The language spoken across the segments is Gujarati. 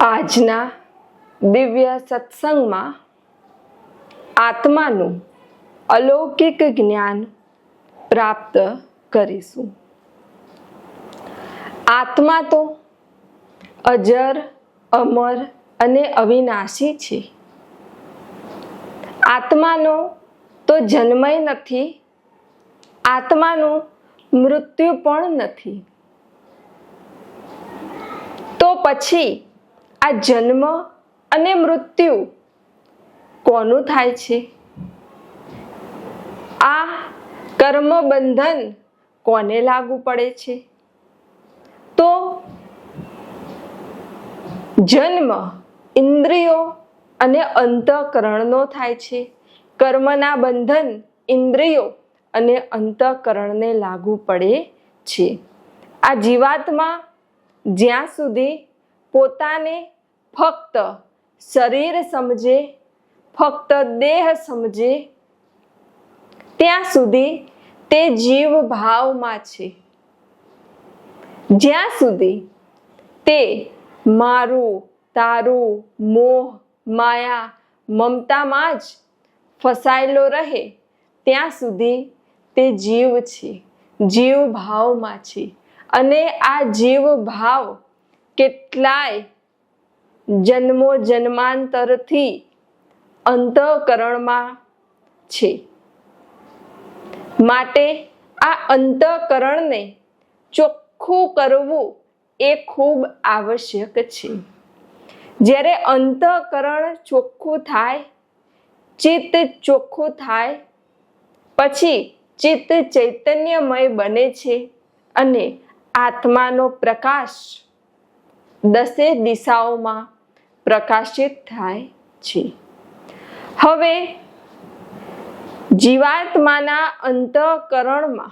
આજના દિવ્ય સત્સંગમાં આત્માનું અલૌકિક જ્ઞાન પ્રાપ્ત કરીશું. આત્મા તો અજર, અમર અને અવિનાશી છે. આત્માનો તો જન્મય નથી, આત્માનું મૃત્યુ પણ નથી. તો પછી આ જન્મ અને મૃત્યુ કોનું થાય છે? આ કર્મ બંધન કોને લાગુ પડે છે? તો જન્મ ઇન્દ્રિયો અને અંતઃકરણનો થાય છે. કર્મના બંધન ઇન્દ્રિયો અને અંતઃકરણને લાગુ પડે છે. આ જીવાત્મા જ્યાં સુધી પોતાને ફક્ત શરીર સમજે, ફક્ત દેહ સમજે, ત્યાં સુધી તે જીવ ભાવમાં છે. જ્યાં સુધી તે મારું, તારું, મોહ, માયા, મમતામાં જ ફસાયેલો રહે, ત્યાં સુધી તે જીવ છે જીવ ભાવમાં છે. અને આ જીવ ભાવ કેટલાય જન્મો જન્માંતરથી અંતઃકરણમાં છે. માટે આ અંતઃકરણને ચોખ્ખું કરવું એ ખૂબ આવશ્યક છે. જ્યારે અંતઃકરણ ચોખ્ખું થાય, ચિત્ત ચોખ્ખું થાય, પછી ચિત્ત ચૈતન્યમય બને છે અને આત્માનો પ્રકાશ દસે દિશાઓમાં પ્રકાશિત થાય છે. હવે, જીવાત્માના અંતઃકરણમાં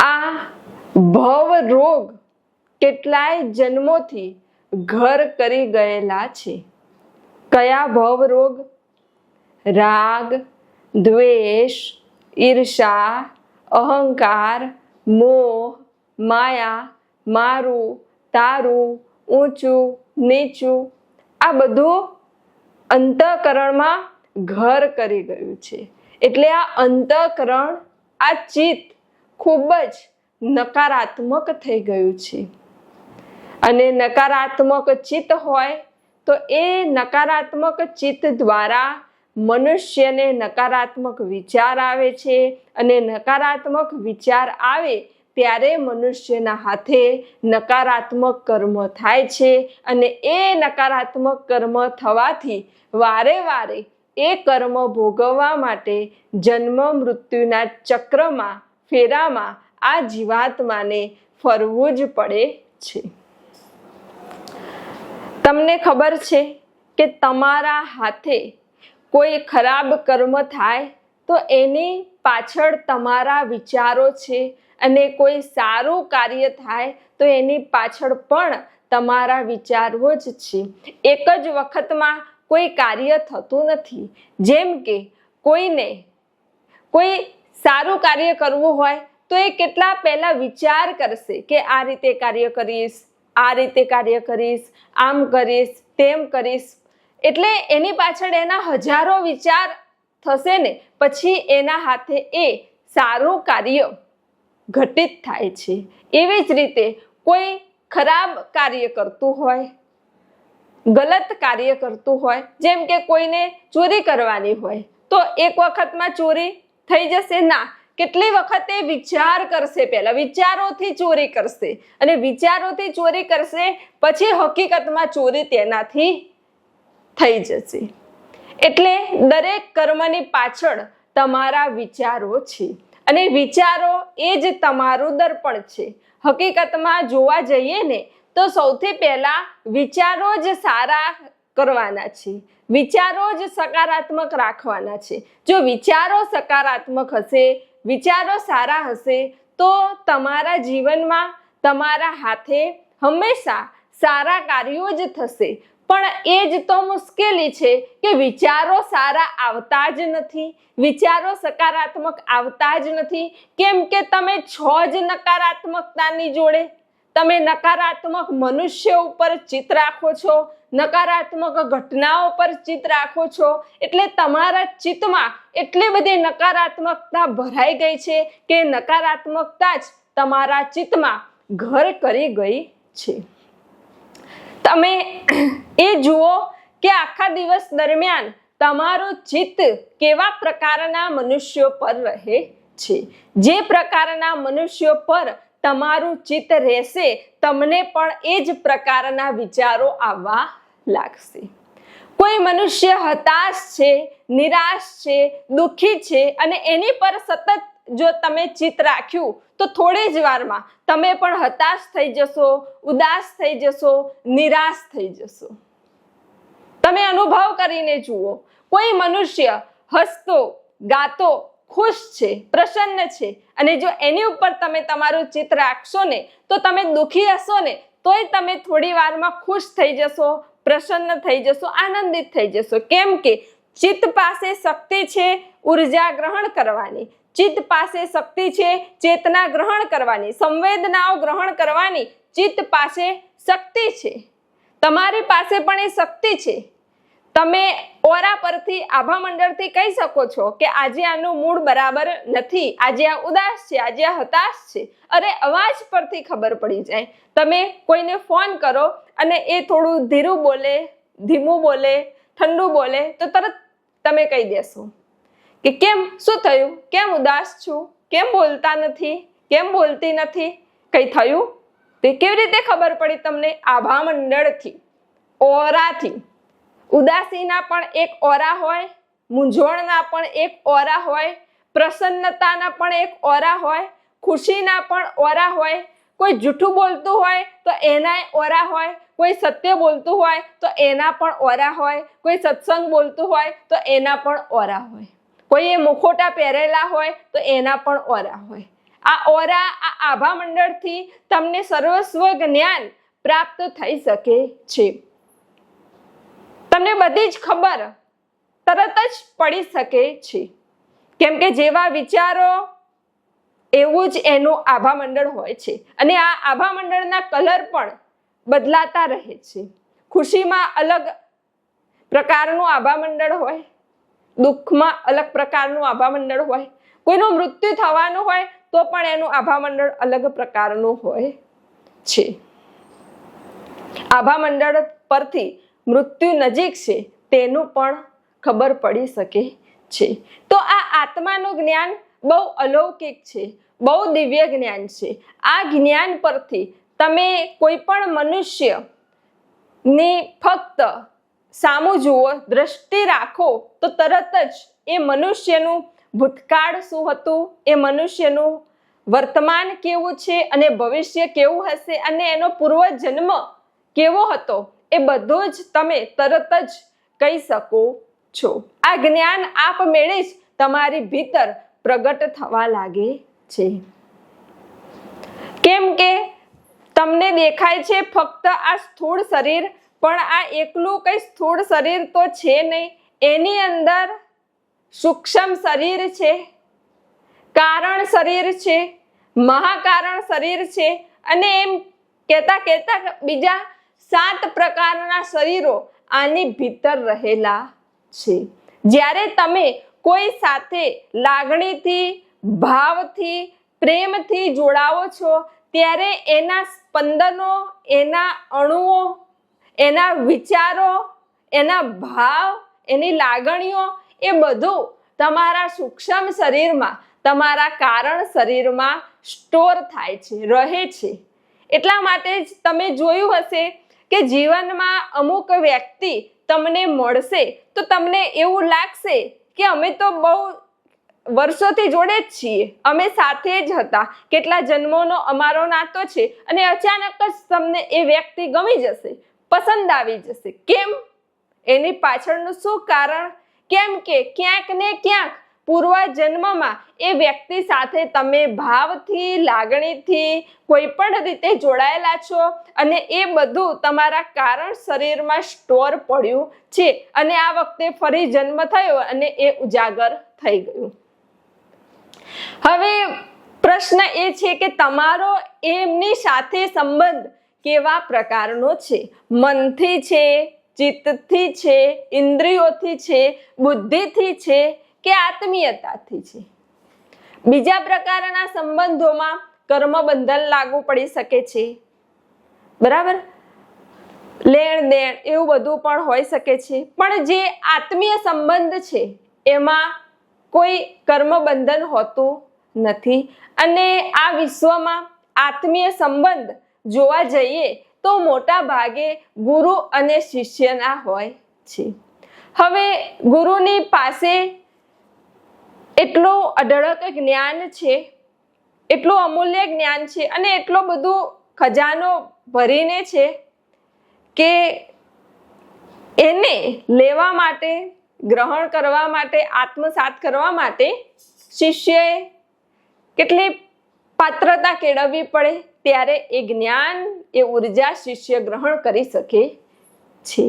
આ ભવ રોગ કેટલાય જન્મોથી ઘર કરી ગયેલા છે. કયા ભવ રોગ રાગ, દ્વેષ, ઈર્ષા, અહંકાર, મોહ માયા, મારું, તારું, ઊંચું, નીચું, આ બધું અંતઃકરણમાં ઘર કરી ગયું છે. એટલે આ અંતઃકરણ, આ ચિત્ત ખૂબ જ નકારાત્મક થઈ ગયું છે. અને નકારાત્મક ચિત્ત હોય તો એ નકારાત્મક ચિત્ત દ્વારા મનુષ્યને નકારાત્મક વિચાર આવે છે અને નકારાત્મક વિચાર આવે ત્યારે મનુષ્યના હાથે નકારાત્મક કર્મ થાય છે અને એ નકારાત્મક કર્મ થવાથી વારે વારે એ કર્મ ભોગવવા માટે જન્મ મૃત્યુના ચક્રમાં, ફેરામાં આ જીવાત્માને ફરવું જ પડે છે. તમને ખબર છે કે તમારા હાથે કોઈ ખરાબ કર્મ થાય તો એની પાછળ તમારા વિચારો છે અને કોઈ સારું કાર્ય થાય તો એની પાછળ પણ તમારા વિચારો જ છે. એક જ વખતમાં કોઈ કાર્ય થતું નથી. જેમ કે કોઈને કોઈ સારું કાર્ય કરવું હોય તો એ કેટલા પહેલા વિચાર કરશે કે આ રીતે કાર્ય કરીશ, આ રીતે કાર્ય કરીશ, આમ કરીશ, તેમ કરીશ. એટલે એની પાછળ એના હજારો વિચાર થશે ને, પછી એના હાથે એ સારું કાર્ય ઘટિત થાય છે. એવી જ રીતે કોઈ ખરાબ કાર્ય કરતું હોય, ગલત કાર્ય કરતું હોય, જેમ કે કોઈને ચોરી કરવાની હોય, તો એક વખતમાં ચોરી થઈ જશે ના. કેટલી વખતે વિચાર કરશે પહેલા? વિચારોથી ચોરી કરશે. અને વિચારોથી ચોરી કરશે પછી હકીકતમાં ચોરી તેનાથી થઈ જશે. એટલે દરેક કર્મની પાછળ તમારા વિચારો છે. અને વિચારો એ જ તમારું દર્પણ છે. હકીકતમાં જોવા જઈએ ને, તો સૌથી પહેલાં વિચારો જ સારા કરવાના છે. વિચારો જ સકારાત્મક રાખવાના છે. જો વિચારો સકારાત્મક હશે, વિચારો સારા હશે, તો તમારા જીવનમાં તમારા હાથે હંમેશા સારા કાર્યો જ થશે. પણ એ જ તો મુશ્કેલી છે કે વિચારો સારા આવતા જ નથી, વિચારો સકારાત્મક આવતા જ નથી. કેમ કે તમે છો જ નકારાત્મકતાની જોડે, તમે નકારાત્મક મનુષ્ય ઉપર ચિત રાખો છો, નકારાત્મક ઘટનાઓ પર ચિત રાખો છો, એટલે તમારા ચિત્તમાં એટલી બધી નકારાત્મકતા ભરાઈ ગઈ છે કે નકારાત્મકતા જ તમારા ચિત્તમાં ઘર કરી ગઈ છે. તમે એ જુઓ કે આખા દિવસ દરમિયાન તમારું ચિત્ત કેવા પ્રકારના મનુષ્યો પર રહે છે. જે પ્રકારના મનુષ્યો પર તમારું ચિત્ત રહેશે, તમને પણ એ જ પ્રકારના વિચારો આવવા લાગશે. કોઈ મનુષ્ય હતાશ છે, નિરાશ છે, દુઃખી છે અને એની પર સતત જો તમે ચિત્ત રાખ્યું, તો થોડી જ વારમાં તમે પણ હતાશ થઈ જશો, ઉદાસ થઈ જશો, નિરાશ થઈ જશો. તમે અનુભવ કરીને જુઓ. કોઈ મનુષ્ય હસતો, ગાતો, ખુશ છે, પ્રસન્ન છે અને જો એની ઉપર તમે તમારું ચિત્ર રાખશો ને, તો તમે દુઃખી હશો ને, તોય તમે થોડી વારમાં ખુશ થઈ જશો, પ્રસન્ન થઈ જશો, આનંદિત થઈ જશો. કેમ કે ચિત્ત પાસે શક્તિ છે ઊર્જા ગ્રહણ કરવાની. ચિત્ત પાસે શક્તિ છે ચેતના ગ્રહણ કરવાની. સંવેદનાઓ ગ્રહણ કરવાની ચિત્ત પાસે શક્તિ છે. તમારી પાસે પણ એ શક્તિ છે. તમે ઓરા પરથી આભા મંડળથી કહી શકો છો કે આજે આનું મૂળ બરાબર નથી. આજે આ ઉદાસ છે, આજે આ હતાશ છે. અરે અવાજ પરથી ખબર પડી જાય. તમે કોઈને ફોન કરો અને એ થોડું ધીરું બોલે, ધીમું બોલે, ઠંડુ બોલે, તો તરત તમે કહી દેશો કે કેમ, શું થયું? કેમ ઉદાસ છું? કેમ બોલતા નથી? કેમ બોલતી નથી? કઈ થયું? તે કેવી રીતે ખબર પડી તમને આભા મંડળથી? ઓરાથી? ઉદાસીના પણ એક ઓરા હોય, મૂંઝવણના પણ એક ઓરા હોય, પ્રસન્નતાના પણ એક ઓરા હોય, ખુશીના પણ ઓરા હોય. કોઈ જૂઠું બોલતું હોય તો એનાય ઓરા હોય, કોઈ સત્ય બોલતું હોય તો એના પણ ઓરા હોય, કોઈ સત્સંગ બોલતું હોય તો એના પણ ઓરા હોય. કોઈએ મુખોટા પહેરેલા હોય તો એના પણ ઓરા હોય. આ ઓરા આ આભા મંડળથી તમને સર્વસ્વ જ્ઞાન પ્રાપ્ત થઈ શકે છે. તમને બધી જ ખબર તરત જ પડી શકે છે. કેમ કે જેવા વિચારો, એવું જ એનું આભા મંડળ હોય છે. અને આ આભા મંડળના કલર પણ બદલાતા રહે છે. ખુશીમાં અલગ પ્રકારનું આભા મંડળ હોય, દુઃખમાં અલગ પ્રકારનું આભા મંડળ હોય, કોઈનું મૃત્યુ થવાનું હોય, તો પણ એનું આભા મંડળ અલગ પ્રકારનું હોય છે. આભા મંડળ પરથી મૃત્યુ નજીક છે, તેનું પણ ખબર પડી શકે છે. તો આ આત્માનું જ્ઞાન બહુ અલૌકિક છે, બહુ દિવ્ય જ્ઞાન છે. આ જ્ઞાન પરથી તમે કોઈ પણ મનુષ્યની ફક્ત સામું જુઓ, દ્રષ્ટિ રાખો, તો તરત જ એ મનુષ્યનું ભૂતકાળ શું હતું, એ મનુષ્યનું વર્તમાન કેવું છે, અને ભવિષ્ય કેવું હશે, અને એનો પૂર્વજન્મ કેવો હતો એ બધું જ તમે તરત જ કહી શકો છો. આ જ્ઞાન આપમેળે જ તમારી ભીતર પ્રગટ થવા લાગે છે. કેમ કે તમને દેખાય છે ફક્ત આ સ્થૂળ શરીર, પણ આ એકલું કઈ સ્થૂળ શરીર તો છે નહીં. એની અંદર સૂક્ષ્મ શરીર છે, કારણ શરીર છે, મહાકારણ શરીર છે, અને એમ કહેતા કહેતા બીજા સાત પ્રકારના શરીરો આની ભીતર રહેલા છે. જ્યારે તમે કોઈ સાથે લાગણીથી, ભાવથી, પ્રેમથી જોડાવો છો, ત્યારે એના સ્પંદનો, એના અણુઓ, એના વિચારો, એના ભાવ, એની લાગણીઓ એ બધું તમારા સૂક્ષ્મ શરીરમાં, તમારા કારણ શરીરમાં સ્ટોર થાય છે, રહે છે. એટલા માટે જ તમે જોયું હશે કે જીવનમાં અમુક વ્યક્તિ તમને મળશે તો તમને એવું લાગશે કે અમે તો બહુ વર્ષોથી જોડે જ છીએ. અમે સાથે જ હતા. કેટલા જન્મોનો અમારો નાતો છે અને અચાનક જ તમને એ વ્યક્તિ ગમી જશે, પસંદ આવી જશે. કેમ? એની પાછળનું શું કારણ? કેમ કે ક્યાંક ને ક્યાંક પૂર્વ જન્મમાં એ વ્યક્તિ સાથે તમે ભાવથી, લાગણીથી કોઈ પણ રીતે જોડાયેલા છો અને એ બધું તમારા કારણ શરીરમાં સ્ટોર પડ્યું છે અને આ વખતે ફરી જન્મ થયો અને એ ઉજાગર થઈ ગયું. હવે પ્રશ્ન એ છે કે તમારો એમની સાથે સંબંધ કેવા પ્રકારનો છે? મનથી છે, ચિત્તથી છે, ઇન્દ્રિયોથી છે, બુદ્ધિથી છે કે આત્મીયતાથી છે. બીજા પ્રકારના સંબંધોમાં કર્મ બંધન લાગુ પડી શકે છે. બરાબર? લેણ દેણ એવું બધું પણ હોઈ શકે છે. પણ જે આત્મીય સંબંધ છે, એમાં કોઈ કર્મ બંધન હોતું નથી. અને આ વિશ્વમાં આત્મીય સંબંધ જોવા જઈએ તો મોટા ભાગે ગુરુ અને શિષ્યના હોય છે. હવે ગુરુની પાસે એટલું અઢળક જ્ઞાન છે, એટલું અમૂલ્ય જ્ઞાન છે અને એટલો બધો ખજાનો ભરીને છે કે એને લેવા માટે, ગ્રહણ કરવા માટે, આત્મસાત કરવા માટે શિષ્યએ કેટલી પાત્રતા કેળવવી પડે ત્યારે એ જ્ઞાન, એ ઊર્જા શિષ્ય ગ્રહણ કરી શકે છે.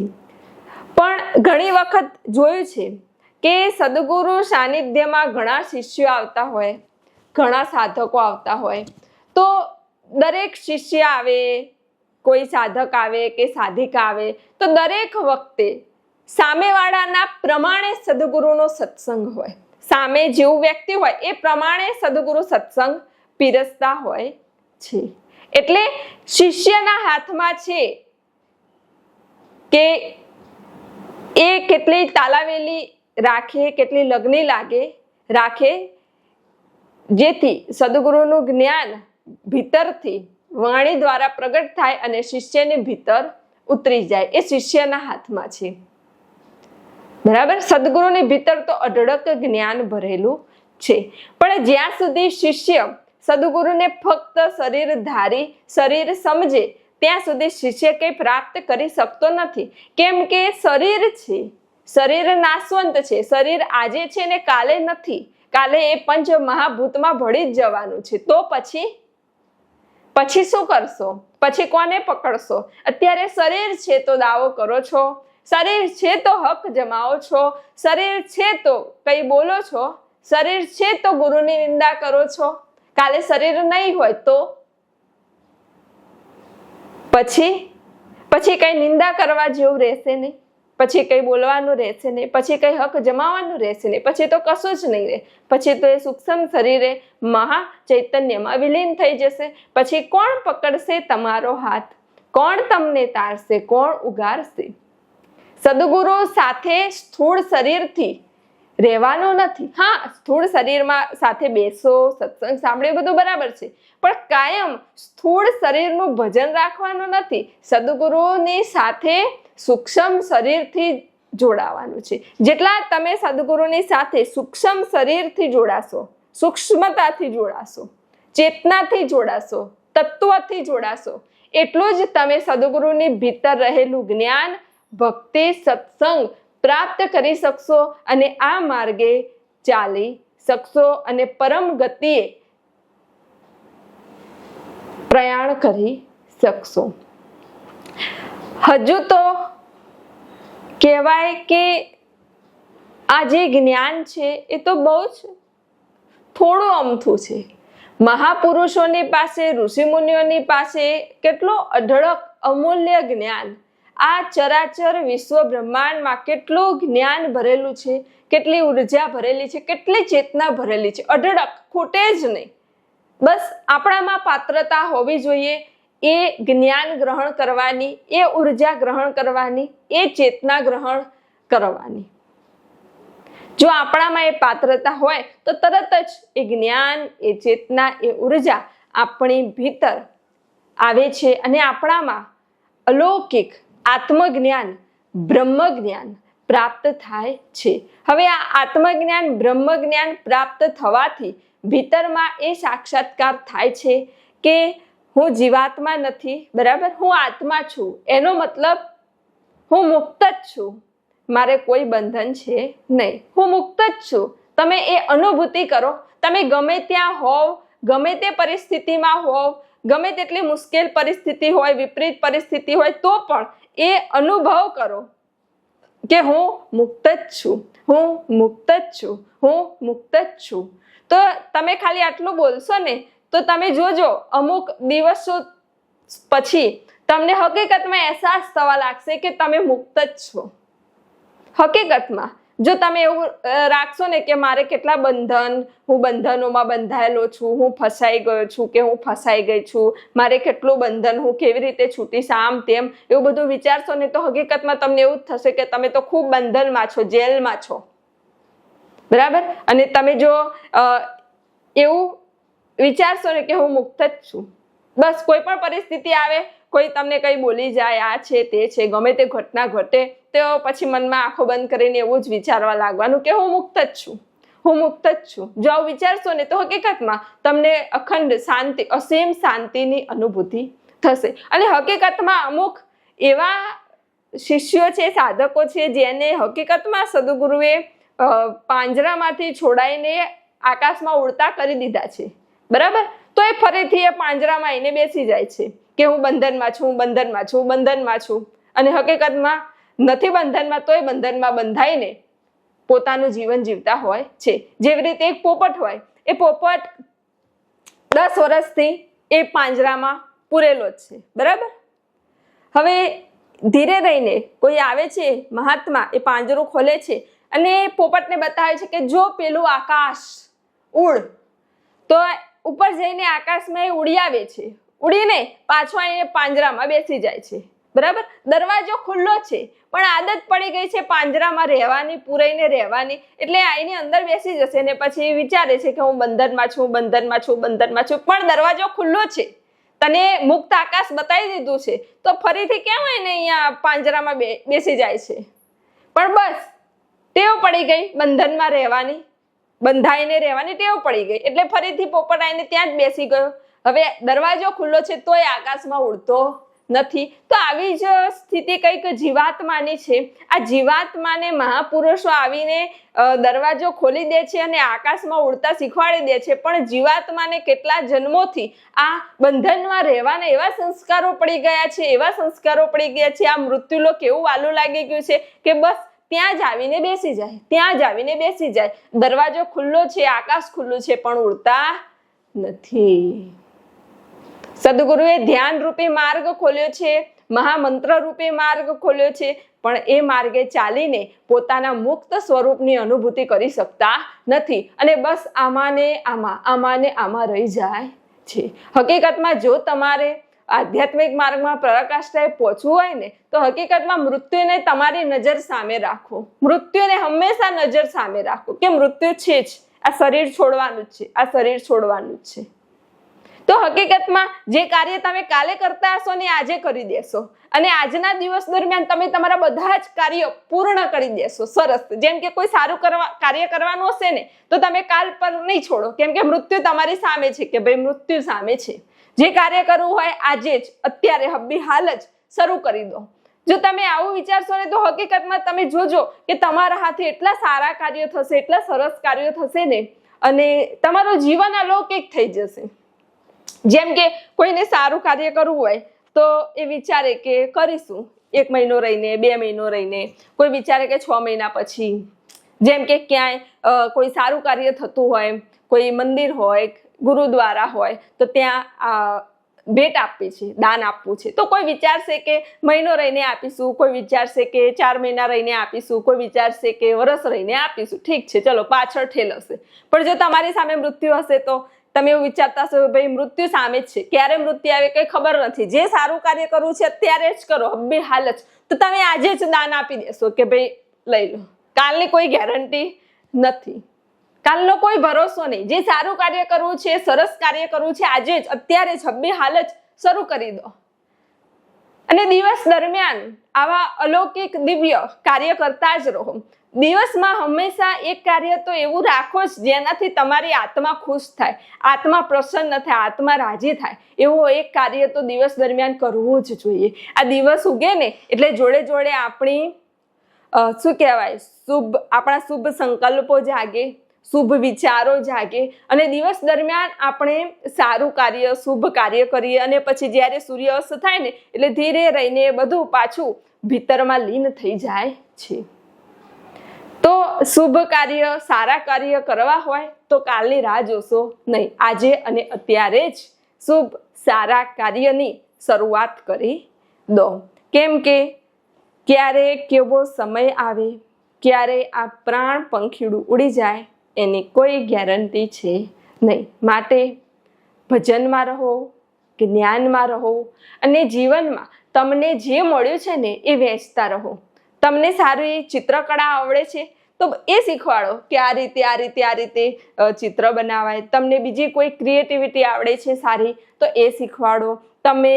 પણ ઘણી વખત જોયું છે કે સદગુરુ સાનિધ્યમાં ઘણા શિષ્યો આવતા હોય, ઘણા સાધકો આવતા હોય. તો દરેક શિષ્ય આવે, કોઈ સાધક આવે કે સાધિકા આવે, તો દરેક વખતે સામેવાળાના પ્રમાણે સદગુરુનો સત્સંગ હોય. સામે જેવું વ્યક્તિ હોય એ પ્રમાણે સદગુરુ સત્સંગ પીરસતા હોય છે. એટલે શિષ્યના હાથમાં છે કે એ કેટલી તાલાવેલી રાખે, કેટલી લગ્ની લાગે, રાખે. જેથી સદગુરુનું જ્ઞાન ભીતરથી વાણી દ્વારા પ્રગટ થાય અને શિષ્યની ભીતર ઉતરી જાય. એ શિષ્યના હાથમાં છે. બરાબર? સદગુરુની ભીતર તો અઢળક જ્ઞાન ભરેલું છે. પણ જ્યાં સુધી શિષ્ય સદગુરુને ફક્ત શરીર ધારી, શરીર સમજે, ત્યાં સુધી શિષ્ય કંઈ પ્રાપ્ત કરી શકતો નથી. કેમ કે શરીર છે શરીર નાશવંત છે. શરીર આજે છે ને કાલે નથી. કાલે એ પંચ મહાભૂતમાં ભળી જ જવાનું છે. તો પછી? પછી શું કરશો? પછી કોને પકડશો? અત્યારે શરીર છે તો દાવો કરો છો. શરીર છે તો હક જમાવો છો. શરીર છે તો કઈ બોલો છો? શરીર છે તો ગુરુની નિંદા કરો છો? કાલે શરીર નહીં હોય તો? પછી? પછી કઈ નિંદા કરવા જેવું રહેશે નહીં? પછી કંઈ બોલવાનું રહેશે નહીં, પછી કંઈ હક જમાવવાનું રહેશે નહીં, પછી તો કશું જ નહીં રહે. પછી તો એ સૂક્ષ્મ શરીરે મહા ચૈતન્યમાં વિલીન થઈ જશે. પછી કોણ પકડશે તમારો હાથ? કોણ તમને તારશે? કોણ ઉગારશે? સદગુરુ સાથે સ્થૂળ શરીરથી રહેવાનું નથી. હા, સ્થૂળ શરીરમાં સાથે બેસો, સત્સંગ સાંભળે બધું બરાબર છે. પણ કાયમ સ્થૂળ શરીરનું ભજન રાખવાનું નથી. સદગુરુની સાથે સૂક્ષ્મ શરીરથી જોડાવાનું છે. જેટલા તમે સદગુરુની સાથે સૂક્ષ્મ શરીરથી જોડાશો, સૂક્ષ્મતાથી જોડાશો, ચેતનાથી જોડાશો, તત્વથી જોડાશો, એટલું જ તમે સદગુરુની ભીતર રહેલું જ્ઞાન, ભક્તિ, સત્સંગ પ્રાપ્ત કરી શકશો અને આ માર્ગે ચાલી શકશો અને પરમ ગતિએ પ્રયાણ કરી શકશો. હજુ તો કહેવાય કે આ જે જ્ઞાન છે, એ તો બહુ જ થોડું અમથું છે. મહાપુરુષોની પાસે, ઋષિમુનિઓની પાસે કેટલો અઢળક, અમૂલ્ય જ્ઞાન. આ ચરાચર વિશ્વ બ્રહ્માંડમાં કેટલું જ્ઞાન ભરેલું છે, કેટલી ઊર્જા ભરેલી છે, કેટલી ચેતના ભરેલી છે. અઢળક, ખૂટે જ નહીં. બસ આપણામાં પાત્રતા હોવી જોઈએ. એ જ્ઞાન ગ્રહણ કરવાની, એ ઊર્જા ગ્રહણ કરવાની, એ ચેતના ગ્રહણ કરવાની. જો આપણામાં એ પાત્રતા હોય, તો તરત જ એ જ્ઞાન, એ ચેતના, એ ઊર્જા આપણી ભીતર આવે છે અને આપણામાં અલૌકિક આત્મજ્ઞાન, બ્રહ્મજ્ઞાન પ્રાપ્ત થાય છે. હવે આ આત્મજ્ઞાન બ્રહ્મ જ્ઞાન પ્રાપ્ત થવાથી ભીતરમાં એ સાક્ષાત્કાર થાય છે કે હું જીવાત્મા નથી, બરાબર? હું આત્મા છું. એનો મતલબ હું મુક્ત જ છું. મારે કોઈ બંધન છે નહીં. હું મુક્ત જ છું. તમે એ અનુભૂતિ કરો. તમે ગમે ત્યાં હોવ, ગમે તે પરિસ્થિતિમાં હોવ, ગમે તેટલી મુશ્કેલ પરિસ્થિતિ હોય, વિપરીત પરિસ્થિતિ હોય, તો પણ એ અનુભવ કરો કે હું મુક્ત જ છું. હું મુક્ત જ છું. હું મુક્ત જ છું. તો તમે ખાલી આટલું બોલશો ને તો તમે જોજો, અમુક દિવસો પછી તમને હકીકતમાં અહેસાસ થવા લાગશે કે તમે મુક્ત જ છો. હકીકતમાં, જો તમે એવું રાખશો ને કે મારે કેટલા બંધન, હું બંધનોમાં બંધાયેલો છું, હું ફસાઈ ગયો છું કે હું ફસાઈ ગઈ છું, મારે કેટલું બંધન, હું કેવી રીતે છૂટીશ આમ તેમ, એવું બધું વિચારશો ને તો હકીકતમાં તમને એવું જ થશે કે તમે તો ખૂબ બંધનમાં છો, જેલમાં છો. બરાબર? અને તમે જો એવું વિચારશો ને કે હું મુક્ત જ છું. બસ કોઈ પણ પરિસ્થિતિ આવે, કોઈ તમને કંઈ બોલી જાય, આ છે, તે છે, ગમે તે ઘટના ઘટે, તો પછી મનમાં આંખો બંધ કરીને એવું જ વિચારવા લાગવાનું કે હું મુક્ત જ છું. હું મુક્ત જ છું. જો આવું વિચારશો ને તો હકીકતમાં તમને અખંડ શાંતિ, અસીમ શાંતિની અનુભૂતિ થશે. અને હકીકતમાં અમુક એવા શિષ્યો છે, સાધકો છે, જેને હકીકતમાં સદગુરુએ પાંજરામાંથી છોડાઈને આકાશમાં ઉડતા કરી દીધા છે. બરાબર? તો એ ફરીથી એ પાંજરામાં આવીને બેસી જાય છે કે હું બંધનમાં છું, હું બંધનમાં છું, હું બંધનમાં છું. અને હકીકતમાં નથી બંધનમાં, તોય બંધનમાં બંધાઈને પોતાનું જીવન જીવતા હોય છે. જેવી રીતે એક પોપટ હોય, એ પોપટ દસ વર્ષથી એ પાંજરામાં પૂરેલો જ છે. બરાબર? હવે ધીરે રહીને કોઈ આવે છે, મહાત્મા, એ પાંજરું ખોલે છે અને પોપટને બતાવે છે કે જો પેલું આકાશ ઉડ, તો ઉપર જઈને આકાશમાં એ ઉડી આવે છે. ઉડીને પાછો આવીને પાંજરામાં બેસી જાય છે. બરાબર? દરવાજો ખુલ્લો છે, પણ આદત પડી ગઈ છે પાંજરામાં રહેવાની, પૂરાઈને રહેવાની. એટલે આઈની અંદર બેસી જશે ને પછી વિચારે છે કે હું બંધનમાં છું બંધનમાં છું બંધનમાં છું. પણ દરવાજો ખુલ્લો છે. તને મુક્ત આકાશ બતાવી દીધું છે, તો ફરીથી કેમ એને અહીંયા પાંજરામાં બેસી જાય છે? પણ બસ, ટેવ પડી ગઈ બંધનમાં રહેવાની. બંધાઈને રહેવાની ટેવ પડી ગઈ. એટલે ફરીથી પોપટ ત્યાં જ બેસી ગયો. હવે દરવાજો ખુલ્લો છે તોય આકાશમાં ઉડતો નથી. તો આવી જ સ્થિતિ કંઈક જીવાત્માની છે. આ જીવાત્માને મહાપુરુષો આવીને દરવાજો ખોલી દે છે અને આકાશમાં ઉડતા શીખવાડી દે છે. પણ જીવાત્માને કેટલા જન્મોથી આ બંધનમાં રહેવાના એવા સંસ્કારો પડી ગયા છે, એવા સંસ્કારો પડી ગયા છે. આ મૃત્યુલોક એવું વાલું લાગી ગયું છે કે બસ ત્યાં જ આવીને બેસી જાય, ત્યાં જ આવીને બેસી જાય. દરવાજો ખુલ્લો છે, આકાશ ખુલ્લું છે, પણ ઉડતા નથી. સદગુરુએ ધ્યાન રૂપે માર્ગ ખોલ્યો છે, મહામંત્ર રૂપે માર્ગ ખોલ્યો છે, પણ એ માર્ગે ચાલીને પોતાના મુક્ત સ્વરૂપની અનુભૂતિ કરી શકતા નથી. અને બસ આમાં ને આમાં આમાં ને આમાં રહી જાય છે. હકીકતમાં જો તમારે આધ્યાત્મિક માર્ગમાં પરાકાષ્ઠાએ પહોંચવું હોય ને, તો હકીકતમાં મૃત્યુને તમારી નજર સામે રાખો. મૃત્યુને હંમેશા નજર સામે રાખો કે મૃત્યુ છે જ. આ શરીર છોડવાનું જ છે. આ શરીર છોડવાનું જ છે. તો હકીકતમાં જે કાર્ય તમે કાલે કરતા હશો ને આજે કરી દેશો. અને આજના દિવસ દરમિયાન તમે તમારા બધા જ કાર્યો પૂર્ણ કરી દેશો. સરસ. જેમ કે કોઈ સારું કરવા, કાર્ય કરવાનું હશે ને, તો તમે કાલ પર નહીં છોડો. કેમ કે મૃત્યુ તમારી સામે છે કે ભાઈ મૃત્યુ સામે છે. જે કાર્ય કરવું હોય આજે જ, અત્યારે હબ્બી હાલ જ શરૂ કરી દો. જો તમે આવું વિચારશો ને તો હકીકતમાં તમે જોજો કે તમારા હાથે એટલા સારા કાર્યો થશે, એટલા સરસ કાર્યો થશે ને, અને તમારું જીવન અલૌકિક થઈ જશે. જેમ કે કોઈને સારું કાર્ય કરવું હોય તો એ વિચારે કે કરીશું, એક મહિનો રહીને, બે મહિનો રહીને, કોઈ વિચારે કે છ મહિના પછી. જેમ કે ક્યાંય કોઈ સારું કાર્ય થતું હોય, કોઈ મંદિર હોય ગુરુદ્વારા હોય, તો ત્યાં ભેટ આપવી છે, દાન આપવું છે. તો કોઈ વિચારશે કે મહિનો રહીને આપીશું, કોઈ વિચારશે કે ચાર મહિના રહીને આપીશું, કોઈ વિચારશે કે વરસ રહીને આપીશું. ઠીક છે, ચલો, પાછળ ઠેલ હશે પણ જો તમારી સામે મૃત્યુ હશે, તો તમે એવું વિચારતા હશો ભાઈ, મૃત્યુ સામે જ છે. ક્યારે મૃત્યુ આવે કંઈ ખબર નથી. જે સારું કાર્ય કરવું છે, અત્યારે જ કરો, હબ્બે હાલ જ. તો તમે આજે જ દાન આપી દેશો કે ભાઈ, લઈ લો. કાલની કોઈ ગેરંટી નથી. કાલનો કોઈ ભરોસો નહીં. જે સારું કાર્ય કરવું છે, સરસ કાર્ય કરવું છે, આજે જ, અત્યારે છબ્બી હાલ જ શરૂ કરી દો. અને દિવસ દરમિયાન આવા અલૌકિક દિવ્ય કાર્ય કરતા જ રહો. દિવસમાં હંમેશા એક કાર્ય તો એવું રાખો જ જેનાથી તમારી આત્મા ખુશ થાય, આત્મા પ્રસન્ન થાય, આત્મા રાજી થાય. એવું એક કાર્ય તો દિવસ દરમિયાન કરવું જ જોઈએ. આ દિવસ ઉગે ને એટલે જોડે જોડે આપણી શું કહેવાય, શુભ, આપણા શુભ સંકલ્પો જાગે. શુભ વિચારો જાગે અને દિવસ દરમિયાન આપણે સારું કાર્ય, શુભ કાર્ય કરીએ અને પછી જ્યારે સૂર્યાસ્ત થાય ને, એટલે ધીરે રહીને બધું પાછું ભીતરમાં લીન થઈ જાય છે. તો શુભ કાર્ય, સારા કાર્ય કરવા હોય તો કાલની રાહ જોશો. નહીં, આજે અને અત્યારે જ શુભ, સારા કાર્યની શરૂઆત કરી દો. કેમ કે ક્યારે કેવો સમય આવે ક્યારે આ પ્રાણ પંખીડું ઉડી જાય એની કોઈ ગેરંટી છે નહીં. માટે ભજનમાં રહો જ્ઞાનમાં રહો અને જીવનમાં તમને જે મળ્યું છે ને એ વેચતા રહો. તમને સારું એ ચિત્રકળા આવડે છે, તો એ શીખવાડો કે આ રીતે આ રીતે આ રીતે ચિત્ર બનાવાય. તમને બીજી કોઈ ક્રિએટિવિટી આવડે છે સારી, તો એ શીખવાડો. તમે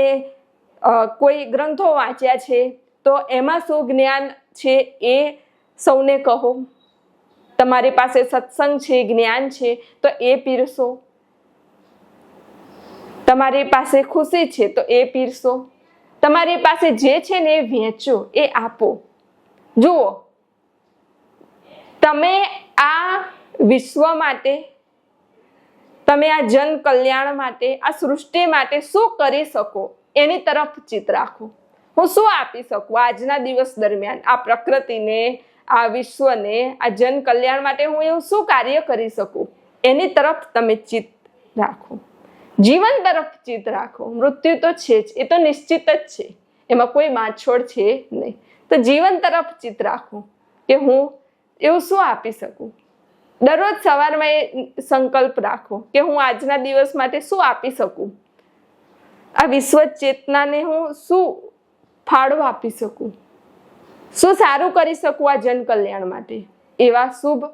કોઈ ગ્રંથો વાંચ્યા છે, તો એમાં શું જ્ઞાન છે એ સૌને કહો. તમારી પાસે સત્સંગ છે, જ્ઞાન છે, તો એ પીરસો. તમારી પાસે ખુશી છે, તો એ પીરસો. તમારી પાસે જે છે ને એ વેચો, એ આપો. જુઓ, તમે આ વિશ્વ માટે, તમે આ જન કલ્યાણ માટે, આ સૃષ્ટિ માટે શું કરી શકો? એની તરફ ચિત રાખો. હું શું આપી શકું આજના દિવસ દરમિયાન? આ પ્રકૃતિને આ વિશ્વને, આ જન કલ્યાણ માટે હું એવું શું કાર્ય કરી શકું? એની તરફ તમે ચિત્ત રાખો. જીવન તરફ ચિત્ત રાખો. મૃત્યુ તો છે જ, એ તો નિશ્ચિત જ છે. એમાં કોઈ માછોડ છે નહીં. તો જીવન તરફ ચિત્ત રાખો કે હું એવું શું આપી શકું? દરરોજ સવારમાં એ સંકલ્પ રાખો કે હું આજના દિવસ માટે શું આપી શકું? આ વિશ્વ ચેતનાને હું શું ફાળો આપી શકું? શું સારું કરી શકું આ જન કલ્યાણ માટે? એવા શુભ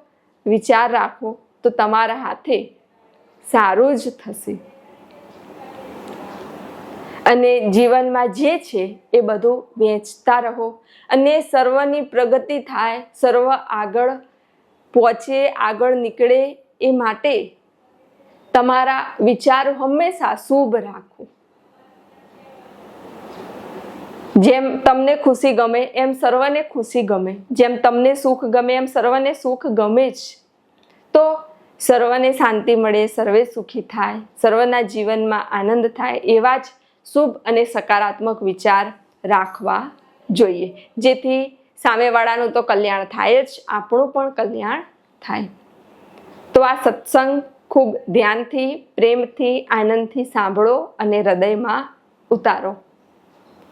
વિચાર રાખો તો તમારા હાથે સારું જ થશે. અને જીવનમાં જે છે એ બધું વેચતા રહો. અને સર્વની પ્રગતિ થાય, સર્વ આગળ પહોંચે, આગળ નીકળે એ માટે તમારા વિચારો હંમેશા શુભ રાખો. જેમ તમને ખુશી ગમે, એમ સર્વને ખુશી ગમે. જેમ તમને સુખ ગમે, એમ સર્વને સુખ ગમે જ. તો સર્વને શાંતિ મળે, સર્વે સુખી થાય, સર્વના જીવનમાં આનંદ થાય, એવા જ શુભ અને સકારાત્મક વિચાર રાખવા જોઈએ. જેથી સામેવાળાનું તો કલ્યાણ થાય જ, આપણું પણ કલ્યાણ થાય. તો આ સત્સંગ ખૂબ ધ્યાનથી, પ્રેમથી, આનંદથી સાંભળો અને હૃદયમાં ઉતારો.